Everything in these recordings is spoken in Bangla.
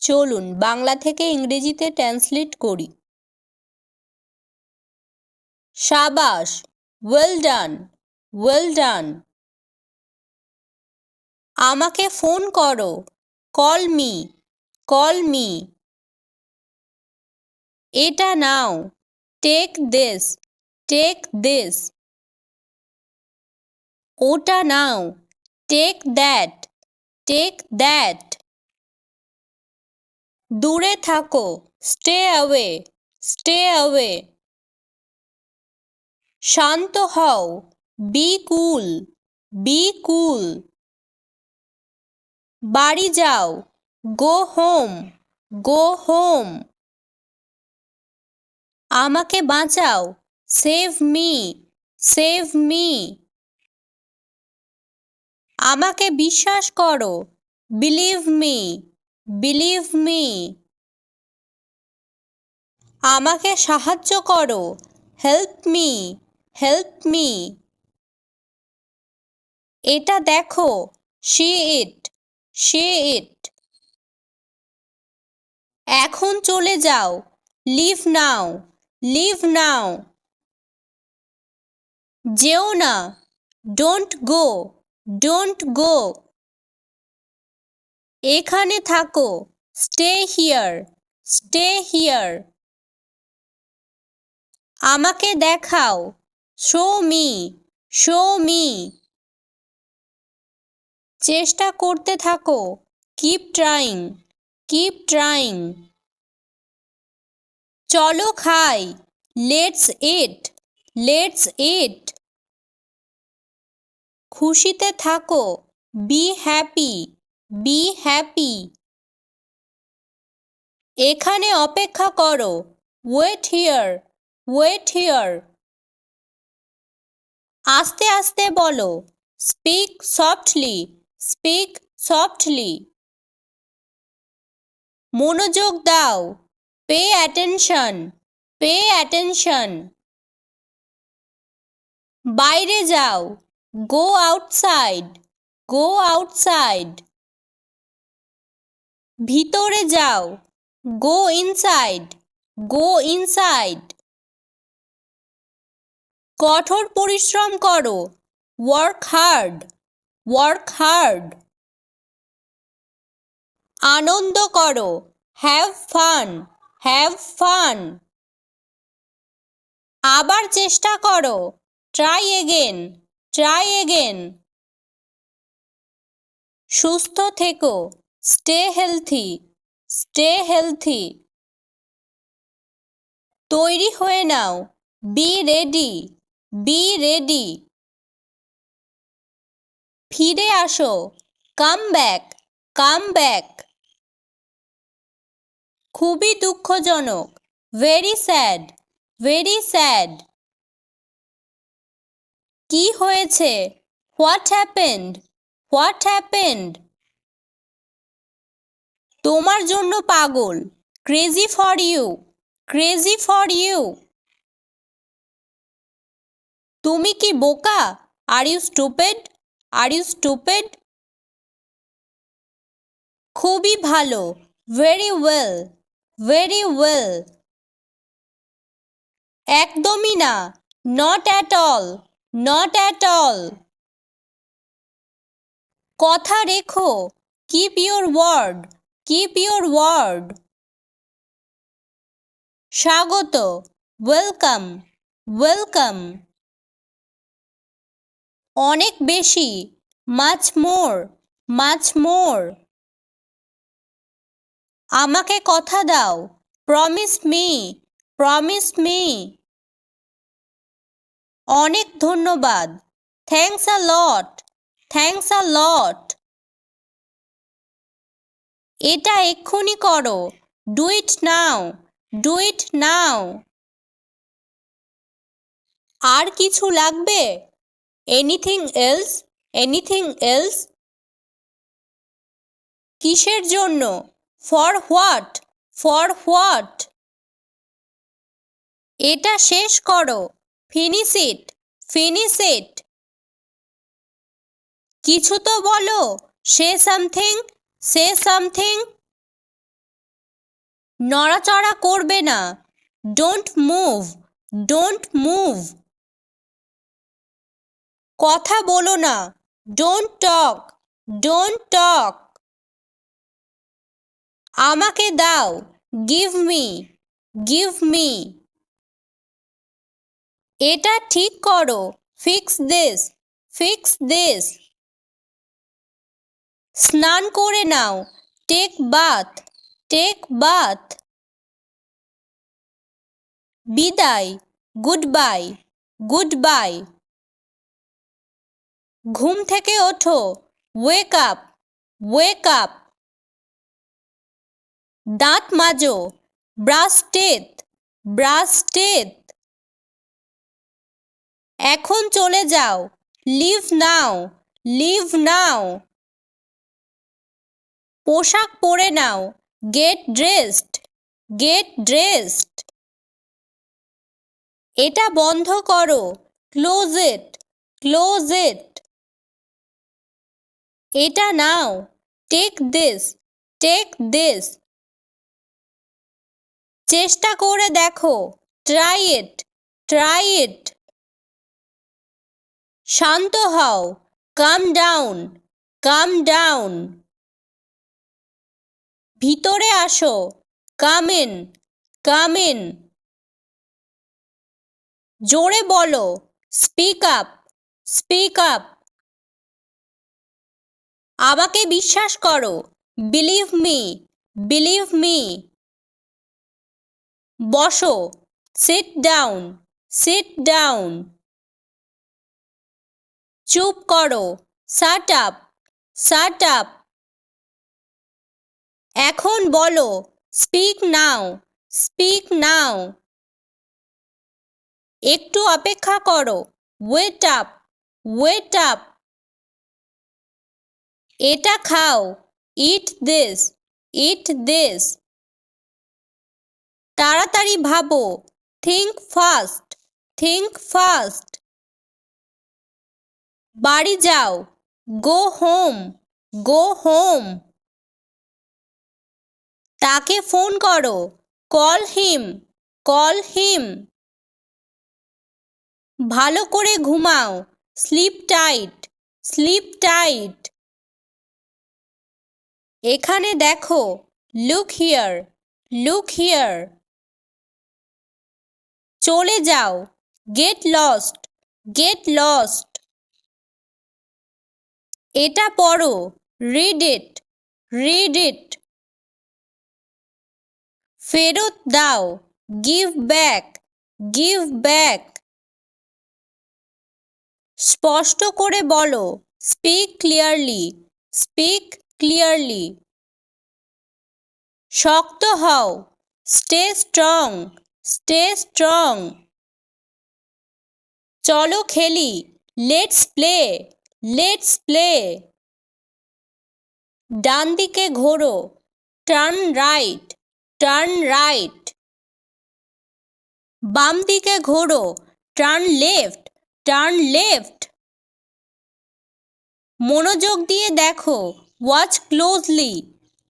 চলুন বাংলা থেকে ইংরেজিতে ট্রান্সলেট করি। সাবাস ওয়েল ডান ওয়েল ডান আমাকে ফোন করো কল মি কল মি এটা নাও টেক দিস টেক দিস ওটা নাও টেক দ্যাট টেক দ্যাট দূরে থাকো। স্টে অ্যাওয়ে স্টে অ্যাওয়ে শান্ত হও। বি কুল বি কুল বাড়ি যাও। গো হোম গো হোম আমাকে বাঁচাও। সেভ মি সেভ মি আমাকে বিশ্বাস করো। বিলিভ মি বিলিভ মি আমাকে সাহায্য করো। হেল্প মি হেল্প মি এটা দেখো। সি ইট সি ইট এখন চলে যাও। লিভ নাও লিভ নাও যেও না। ডোন্ট গো ডোন্ট গো এখানে থাকো। স্টে হিয়ার স্টে হিয়ার আমাকে দেখাও। শো মি শো মি চেষ্টা করতে থাকো। কিপ ট্রাইং কিপ ট্রাইং চলো খাই। লেটস ইট লেটস ইট খুশিতে থাকো। বি হ্যাপি বি হ্যাপি এখানে অপেক্ষা করো। ওয়েট হিয়ার ওয়েট হিয়ার আস্তে আস্তে বলো। স্পিক সফটলি স্পিক সফটলি মনোযোগ দাও। পে অ্যাটেনশন পে অ্যাটেনশন বাইরে যাও। গো আউটসাইড গো আউটসাইড ভিতরে যাও। গো ইনসাইড গো ইনসাইড কঠোর পরিশ্রম করো। ওয়ার্ক হার্ড ওয়ার্ক হার্ড আনন্দ করো। হ্যাভ ফান হ্যাভ ফান আবার চেষ্টা করো। ট্রাই এগেন ট্রাই এগেন সুস্থ থেকো। Stay healthy stay healthy. তৈরি হয়ে নাও, বি রেডি বি রেডি। ফিরে আসো, কাম ব্যাক কাম ব্যাক। খুবই দুঃখজনক, ভেরি স্যাড ভেরি স্যাড। কি হয়েছে? What happened? What happened? তোমার জন্য পাগল। Crazy for you crazy for you তুমি কি বোকা? Are you stupid are you stupid খুবই ভালো। ভেরি ওয়েল ভেরি ওয়েল একদমই না। Not at all not at all কথা রেখো। Keep your word keep your word স্বাগত ওয়েলকাম ওয়েলকাম অনেক বেশি। মাছ মোর মাছ মোর আমাকে কথা দাও। প্রমিস মি প্রমিস মি অনেক ধন্যবাদ। Thanks a lot thanks a lot এটা এক্ষুনি করো। Do it now do it নাও আর কিছু লাগবে? এনিথিং এলস এনিথিং এলস কিসের জন্য? ফর হোয়াট ফর হোয়াট এটা শেষ করো। ফিনিশ ইট ফিনিশ ইট কিছু তো বলো। সে সামথিং সে সামথিং নড়াচড়া করবে না। ডোন্ট মুভ ডোন্ট মুভ কথা বলো না। ডোন্ট টক ডোন্ট টক আমাকে দাও। গিভ মি গিভ মি এটা ঠিক করো। ফিক্স দিস ফিক্স দিস স্নান করে নাও। টেক বাথ টেক বাথ বিদায় গুড বাই গুড বাই ঘুম থেকে ওঠো ওয়েক আপ ওয়েক আপ দাঁত মাজো, ব্রাশ টেথ, ব্রাশ এখন চলে যাও, লিভ নাও লিভ নাও। পোশাক পরে নাও। গেট ড্রেসড গেট ড্রেসড এটা বন্ধ করো। ক্লোজ ইট ক্লোজ ইট এটা নাও। টেক দিস টেক দিস চেষ্টা করে দেখো। ট্রাই ইট ট্রাই ইট শান্ত হও। কাম ডাউন কাম ডাউন ভিতরে আসো। কামেন কামেন জোরে বলো, স্পিক আপ স্পিক আপ। আমাকে বিশ্বাস করো, বিলিভ মি বিলিভ মি। বসো, সিট ডাউন সিট ডাউন। চুপ করো শাট আপ শাট আপ। এখন বলো স্পিক নাও স্পিক নাও একটু অপেক্ষা করো ওয়েট আপ ওয়েট আপ এটা খাও ইট দিস ইট দিস তাড়াতাড়ি ভাবো থিঙ্ক ফাস্ট থিঙ্ক ফাস্ট বাড়ি যাও গো হোম গো হোম তাকে ফোন করো। Call him call him. ভালো করে ঘুমাও। Sleep tight sleep tight. এখানে দেখো, লুক হিয়ার লুক হিয়ার। চলে যাও। Get lost get lost. এটা পড়ো। Read it read it. ফেরত দাও। গিভ ব্যাক গিভ ব্যাক স্পষ্ট করে বলো স্পিক ক্লিয়ারলি স্পিক ক্লিয়ারলি শক্ত হও স্টে স্ট্রং স্টে স্ট্রং চলো খেলি লেটস প্লে লেটস প্লে ডান দিকে ঘোরো টার্ন রাইট টার্ন রাইট বাম দিকে ঘোরো টার্ন লেফট টার্ন লেফট মনোযোগ দিয়ে দেখো ওয়াচ ক্লোজলি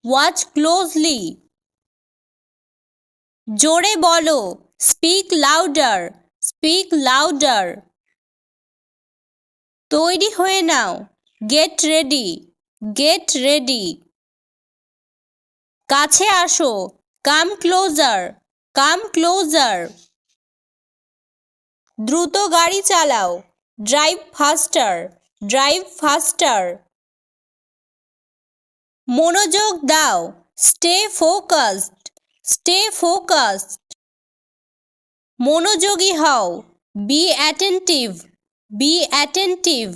ওয়াচ ক্লোজলি জোরে বলো স্পিক লাউডার স্পিক লাউডার তৈরি হয়ে নাও গেট রেডি গেট রেডি কাছে আসো কাম ক্লোজার কাম ক্লোজার। দ্রুত গাড়ি চালাও ড্রাইভ ফাস্টার ড্রাইভ ফাস্টার মনোযোগ দাও স্টে ফোকাসড স্টে ফোকাসড মনোযোগী হও বি অ্যাটেন্টিভ বি অ্যাটেন্টিভ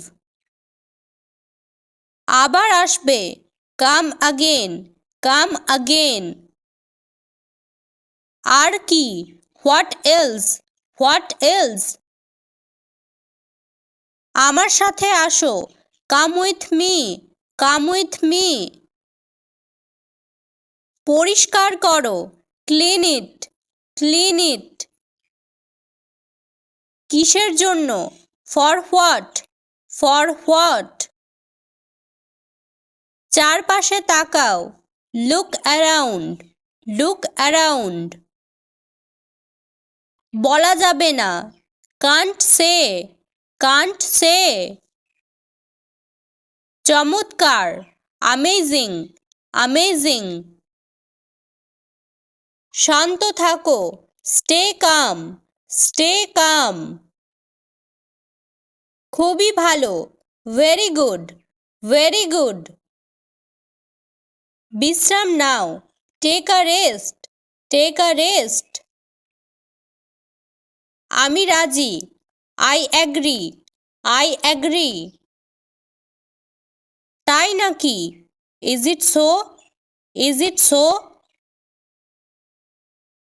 আবার আসবে কাম আগেন কাম আগেন আর কি? হোয়াট এলস হোয়াট এলস আমার সাথে আসো। Come with me come with me পরিষ্কার করো। ক্লিন ইট ক্লিন ইট কিসের জন্য? ফর হোয়াট ফর হোয়াট চারপাশে তাকাও। লুক অ্যারাউন্ড লুক অ্যারাউন্ড বলা যাবে না। Can't say can't say. চমৎকার আমেজিং আমেজিং শান্ত থাকো স্টে কাম স্টে কাম খুবই ভালো ভেরি গুড ভেরি গুড বিশ্রাম নাও take a rest take a rest আমি রাজি। আই অ্যাগ্রি আই অ্যাগ্রি তাই নাকি? Is it so is it so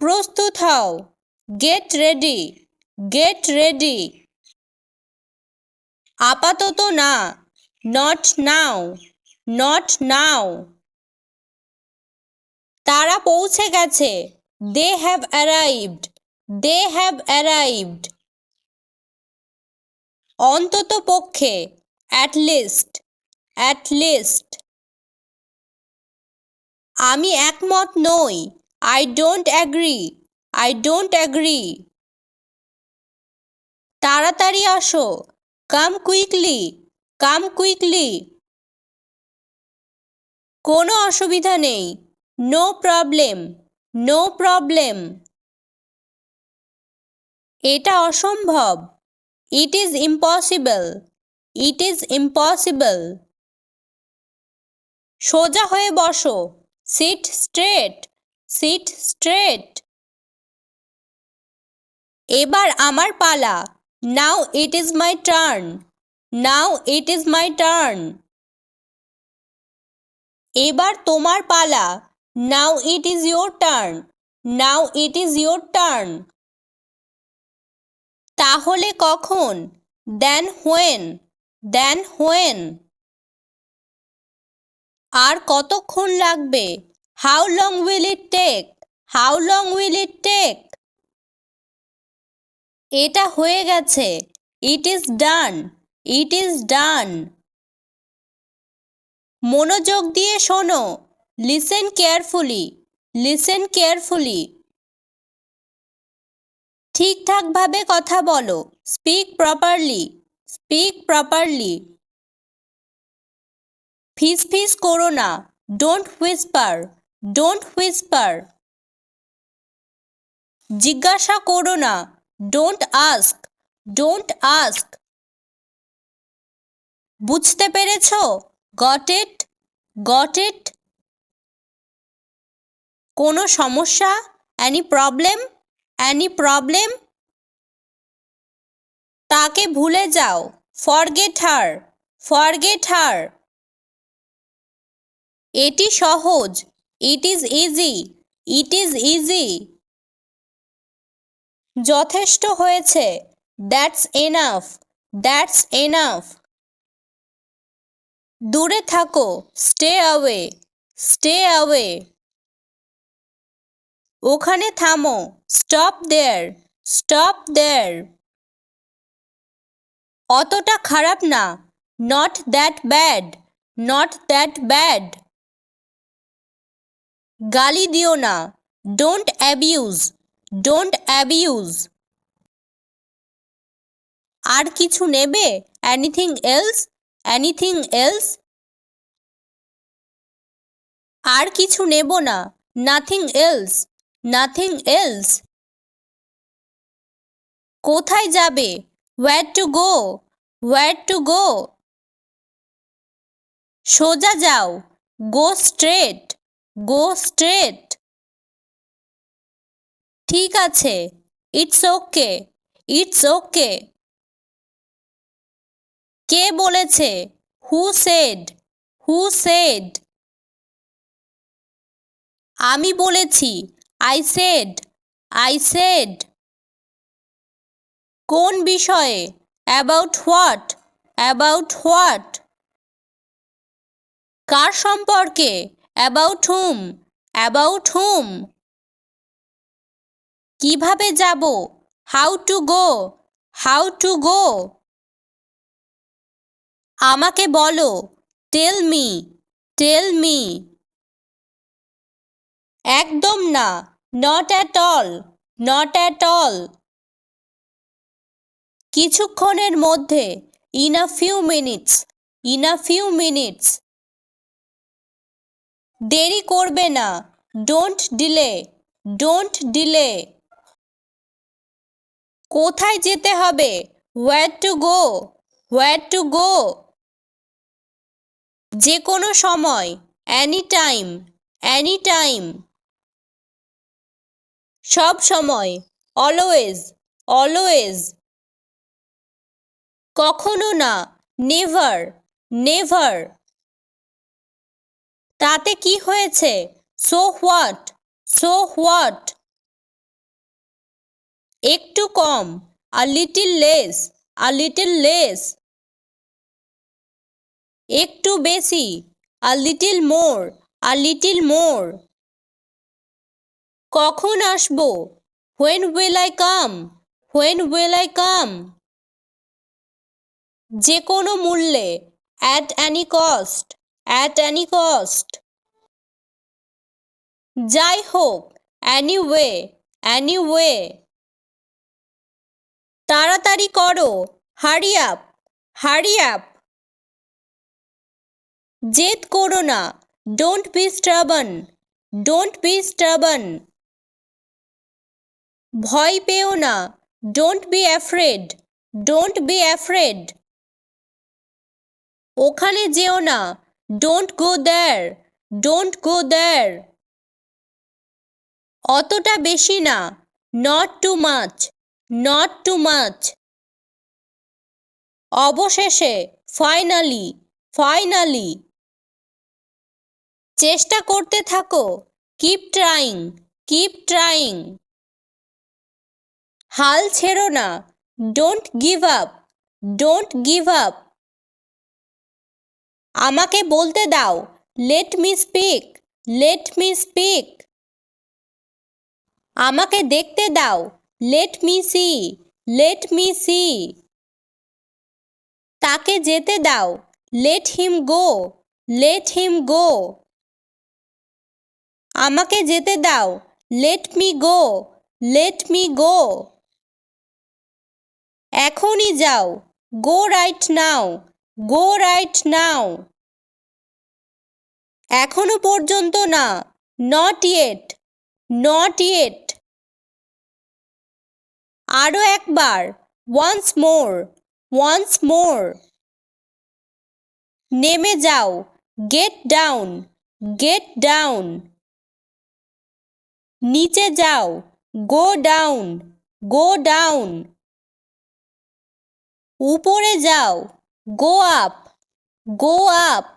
প্রস্তুত হও। গেট রেডি গেট রেডি আপাতত না। নট নাও নট নাও তারা পৌঁছে গেছে। They have arrived they have arrived অন্তত পক্ষে অ্যাট লিস্ট অ্যাট লিস্ট আমি একমত নই। I don't agree I don't agree তাড়াতাড়ি আসো। কাম কুইকলি কাম কুইকলি কোনো অসুবিধা নেই। নো প্রবলেম নো প্রবলেম এটা অসম্ভব। It is impossible it is impossible সোজা হয়ে বসো। সিট স্ট্রেট সিট স্ট্রেট এবার আমার পালা। Now it is my turn now it is my turn এবার তোমার পালা। Now it is your turn now it is your turn তাহলে কখন? দেন হোয়েন দেন হোয়েন আর কতক্ষণ লাগবে? How long will it take how long will it take এটা হয়ে গেছে। It is done it is done মনোযোগ দিয়ে শোনো। লিসেন কেয়ারফুলি লিসেন কেয়ারফুলি ঠিকঠাকভাবে কথা বলো। স্পিক প্রপারলি স্পিক প্রপারলি ফিস ফিস করো না। ডোন্ট হুইসপার ডোন্ট হুইসপার জিজ্ঞাসা করো না। ডোন্ট আস্ক ডোন্ট আস্ক বুঝতে পেরেছ? গট ইট গট ইট কোনো সমস্যা? অ্যানি প্রবলেম অ্যানি প্রবলেম তাকে ভুলে যাও। ফরগেট হার ফরগেট হার এটি সহজ। It is easy it is easy যথেষ্ট হয়েছে। দ্যাটস এনাফ দ্যাটস এনাফ দূরে থাকো। স্টে অ্যাওয়ে স্টে অ্যাওয়ে ওখানে থামো। Stop there. Stop there. অতটা খারাপ না। Not that bad. Not that bad. গালি দিও না। Don't abuse. Don't abuse. আর কিছু নেবে? Anything else? Anything else? আর কিছু নেব না। Nothing else. নাথিং এলস কোথায় যাবে? Where to go where to go সোজা যাও। গো স্ট্রেট গো স্ট্রেট ঠিক আছে। ইটস ওকে ইটস ওকে কে বলেছে? হু সেড হু সেড আমি বলেছি। আই সেড আই সেড কোন বিষয়ে? অ্যাবাউট হোয়াট অ্যাবাউট হোয়াট কার সম্পর্কে? অ্যাবাউট হুম অ্যাবাউট হুম কীভাবে যাব? How to go how to go আমাকে বলো। টেল মি টেল মি একদম না not at all not at all কিছুক্ষণের মধ্যে in a few minutes in a few minutes দেরি করবে না ডোন্ট ডিলে ডোন্ট ডিলে কোথায় যেতে হবে? Where to go where to go যে কোনো সময় অ্যানি টাইম অ্যানি টাইম সব সময় অলওয়েজ অলওয়েজ কখনো না নেভার নেভার তাতে কি হয়েছে? সো হোয়াট সো হোয়াট একটু কম a little less a little less একটু বেশি a little more a little more কখন আসব? When will I come when will I come যে কোনো মূল্যে at any cost at any cost যাই হোক অ্যানি ওয়ে অ্যানি ওয়ে তাড়াতাড়ি করো হারি আপ হারি আপ জেদ করো না don't be stubborn don't be stubborn ভয় পেও না। Don't be afraid don't be afraid ওখানে যেও না। Don't go there don't go there অতটা বেশি না। Not too much not too much অবশেষে ফাইনালি ফাইনালি চেষ্টা করতে থাকো। কিপ ট্রাইং কিপ ট্রাইং হাল ছেড়ো না। Don't give up don't give up আমাকে বলতে দাও। Let me speak let me speak আমাকে দেখতে দাও। Let me see let me see তাকে যেতে দাও। Let him go let him গো আমাকে যেতে দাও। Let me go let me go এখনই যাও। গো রাইট নাও গো রাইট নাও এখনও পর্যন্ত না। নট ইয়েট নট ইয়েট আরও একবার। ওয়ান্স মোর ওয়ান্স মোর নেমে যাও। গেট ডাউন গেট ডাউন নিচে যাও। গো ডাউন গো ডাউন উপরে যাও। গো আপ গো আপ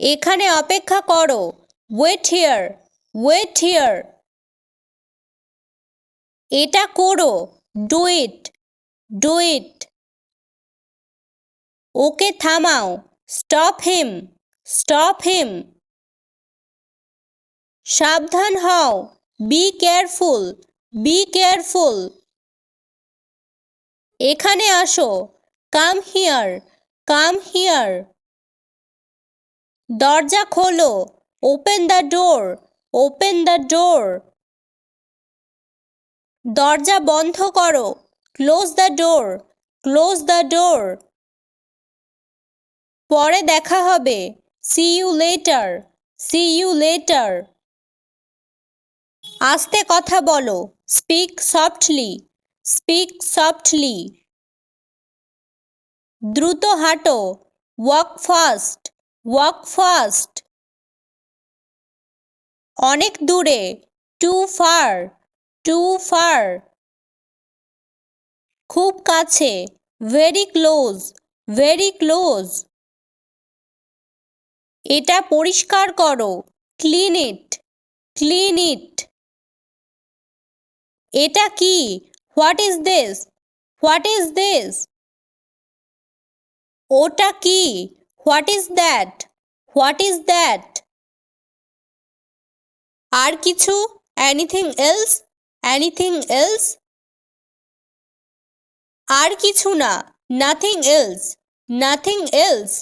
এখানে অপেক্ষা করো। ওয়েট হিয়ার ওয়েট হিয়ার এটা করো। ডু ইট ডু ইট ওকে থামাও। স্টপ হিম স্টপ হিম সাবধান হও। বি কেয়ারফুল বি কেয়ারফুল এখানে আসো। কাম হিয়ার কাম হিয়ার দরজা খোলো। Open the door open the door দরজা বন্ধ করো। Close the door close the door পরে দেখা হবে। See you later see you later আস্তে কথা বলো। Speak softly speak softly. দ্রুত হাঁটো। Walk fast. Walk fast. অনেক দূরে। Too far. Too far. খুব কাছে। Very close. Very close. এটা পরিষ্কার করো। Clean it. Clean it. এটা কি? What is this what is this ওটা কি? What is that what is that আর কিছু? এনিথিং এলস এনিথিং এলস আর কিছু না। নাথিং এলস নাথিং এলস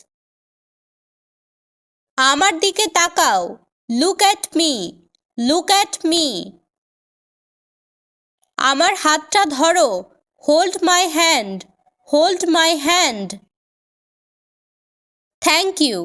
আমার দিকে তাকাও। Look at me look at me আমার হাতটা ধরো hold my hand hold my hand thank you